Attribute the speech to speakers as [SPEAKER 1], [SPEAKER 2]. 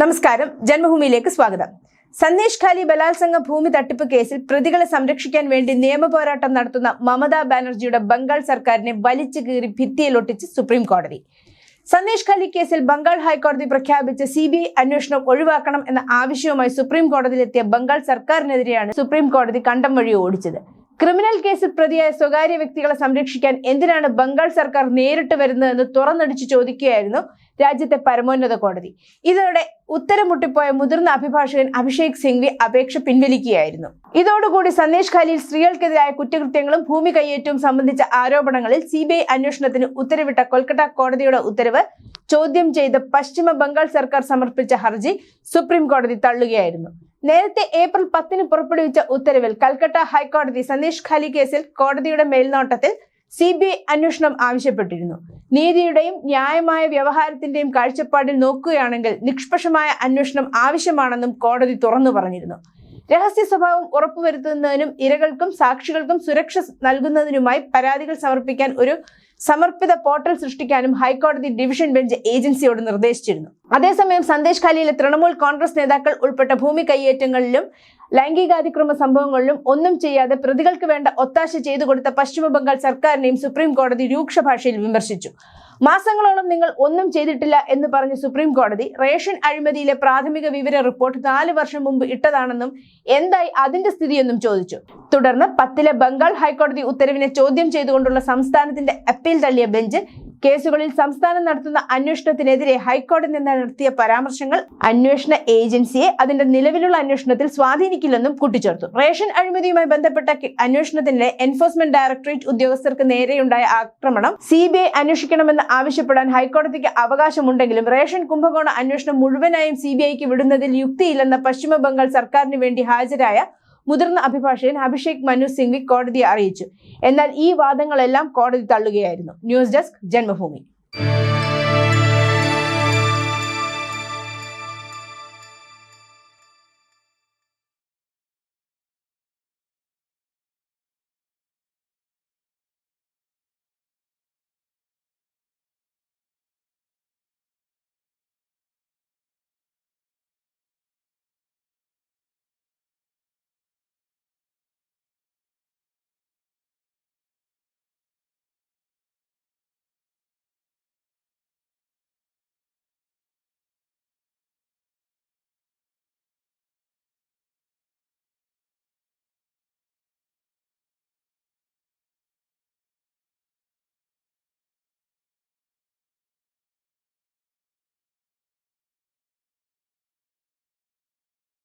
[SPEAKER 1] നമസ്കാരം. ജന്മഭൂമിയിലേക്ക് സ്വാഗതം. സന്ദേശ് ഖാലി ബലാത്സംഗ ഭൂമി തട്ടിപ്പ് കേസിൽ പ്രതികളെ സംരക്ഷിക്കാൻ വേണ്ടി നിയമപോരാട്ടം നടത്തുന്ന മമതാ ബാനർജിയുടെ ബംഗാൾ സർക്കാരിനെ വലിച്ചു കീറി ഭിത്തിയിലൊട്ടിച്ച് സുപ്രീം കോടതി. സന്ദേശ് ഖാലി കേസിൽ ബംഗാൾ ഹൈക്കോടതി പ്രഖ്യാപിച്ച സി ബി ഐ അന്വേഷണം ഒഴിവാക്കണം എന്ന ആവശ്യവുമായി സുപ്രീം കോടതിയിലെത്തിയ ബംഗാൾ സർക്കാരിനെതിരെയാണ് സുപ്രീം കോടതി കണ്ടം വഴി ഓടിച്ചത്. ക്രിമിനൽ കേസിൽ പ്രതിയായ സ്വകാര്യ വ്യക്തികളെ സംരക്ഷിക്കാൻ എന്തിനാണ് ബംഗാൾ സർക്കാർ നേരിട്ട് വരുന്നതെന്ന് തുറന്നടിച്ച് ചോദിക്കുകയായിരുന്നു രാജ്യത്തെ പരമോന്നത കോടതി. ഇതോടെ ഉത്തരം മുട്ടിപ്പോയ മുതിർന്ന അഭിഭാഷകൻ അഭിഷേക് സിംഗ്വി അപേക്ഷ പിൻവലിക്കുകയായിരുന്നു. ഇതോടുകൂടി സന്ദേശ് ഖാലിയിൽ സ്ത്രീകൾക്കെതിരായ കുറ്റകൃത്യങ്ങളും ഭൂമി കയ്യേറ്റവും സംബന്ധിച്ച ആരോപണങ്ങളിൽ സി ബി ഐ അന്വേഷണത്തിന് ഉത്തരവിട്ട കൊൽക്കത്ത കോടതിയുടെ ഉത്തരവ് ചോദ്യം ചെയ്ത് പശ്ചിമ ബംഗാൾ സർക്കാർ സമർപ്പിച്ച ഹർജി സുപ്രീം കോടതി തള്ളുകയായിരുന്നു. നേരത്തെ ഏപ്രിൽ പത്തിന് പുറപ്പെടുവിച്ച ഉത്തരവിൽ കൽക്കട്ട ഹൈക്കോടതി സന്ദേശ് ഖാലി കേസിൽ കോടതിയുടെ മേൽനോട്ടത്തിൽ സി ബി ഐ അന്വേഷണം ആവശ്യപ്പെട്ടിരുന്നു. നീതിയുടെയും ന്യായമായ വ്യവഹാരത്തിന്റെയും കാഴ്ചപ്പാടിൽ നോക്കുകയാണെങ്കിൽ നിഷ്പക്ഷമായ അന്വേഷണം ആവശ്യമാണെന്നും കോടതി തുറന്നു പറഞ്ഞിരുന്നു. രഹസ്യ സ്വഭാവം ഉറപ്പുവരുത്തുന്നതിനും ഇരകൾക്കും സാക്ഷികൾക്കും സുരക്ഷ നൽകുന്നതിനുമായി പരാതികൾ സമർപ്പിക്കാൻ ഒരു സമർപ്പിത പോർട്ടൽ സൃഷ്ടിക്കാനും ഹൈക്കോടതി ഡിവിഷൻ ബെഞ്ച് ഏജൻസിയോട് നിർദ്ദേശിച്ചിരുന്നു. അതേസമയം സന്ദേശ് ഖാലിയിലെ തൃണമൂൽ കോൺഗ്രസ് നേതാക്കൾ ഉൾപ്പെട്ട ഭൂമി കയ്യേറ്റങ്ങളിലും ലൈംഗികാതിക്രമ സംഭവങ്ങളിലും ഒന്നും ചെയ്യാതെ പ്രതികൾക്ക് വേണ്ട ഒത്താശ ചെയ്തു കൊടുത്ത പശ്ചിമബംഗാൾ സർക്കാരിനെയും സുപ്രീം കോടതി രൂക്ഷ ഭാഷയിൽ വിമർശിച്ചു. മാസങ്ങളോളം നിങ്ങൾ ഒന്നും ചെയ്തിട്ടില്ല എന്ന് പറഞ്ഞ സുപ്രീം കോടതി റേഷൻ അഴിമതിയിലെ പ്രാഥമിക വിവര റിപ്പോർട്ട് നാല് വർഷം മുമ്പ് ഇട്ടതാണെന്നും എന്തായി അതിന്റെ സ്ഥിതിയെന്നും ചോദിച്ചു. തുടർന്ന് പത്തിലെ ബംഗാൾ ഹൈക്കോടതി ഉത്തരവിനെ ചോദ്യം ചെയ്തുകൊണ്ടുള്ള സംസ്ഥാനത്തിന്റെ അപ്പീൽ തള്ളിയ ബെഞ്ച് കേസുകളിൽ സംസ്ഥാനം നടത്തുന്ന അന്വേഷണത്തിനെതിരെ ഹൈക്കോടതി നിന്ന് നടത്തിയ പരാമർശങ്ങൾ അന്വേഷണ ഏജൻസിയെ അതിന്റെ നിലവിലുള്ള അന്വേഷണത്തിൽ സ്വാധീനിക്കില്ലെന്നും കൂട്ടിച്ചേർത്തു. റേഷൻ അഴിമതിയുമായി ബന്ധപ്പെട്ട അന്വേഷണത്തിനിടെ എൻഫോഴ്സ്മെന്റ് ഡയറക്ടറേറ്റ് ഉദ്യോഗസ്ഥർക്ക് നേരെയുണ്ടായ ആക്രമണം സി ബി ഐ അന്വേഷിക്കണമെന്ന് ആവശ്യപ്പെടാൻ ഹൈക്കോടതിക്ക് അവകാശമുണ്ടെങ്കിലും റേഷൻ കുംഭകോണ അന്വേഷണം മുഴുവനായും സി ബി ഐക്ക് വിടുന്നതിൽ യുക്തിയില്ലെന്ന പശ്ചിമ ബംഗാൾ സർക്കാരിന് വേണ്ടി ഹാജരായ മുതിർന്ന അഭിഭാഷകൻ അഭിഷേക് മനു സിംഗ്വി കോടതിയെ അറിയിച്ചു. എന്നാൽ ഈ വാദങ്ങളെല്ലാം കോടതി തള്ളുകയായിരുന്നു. News desk Janmabhumi.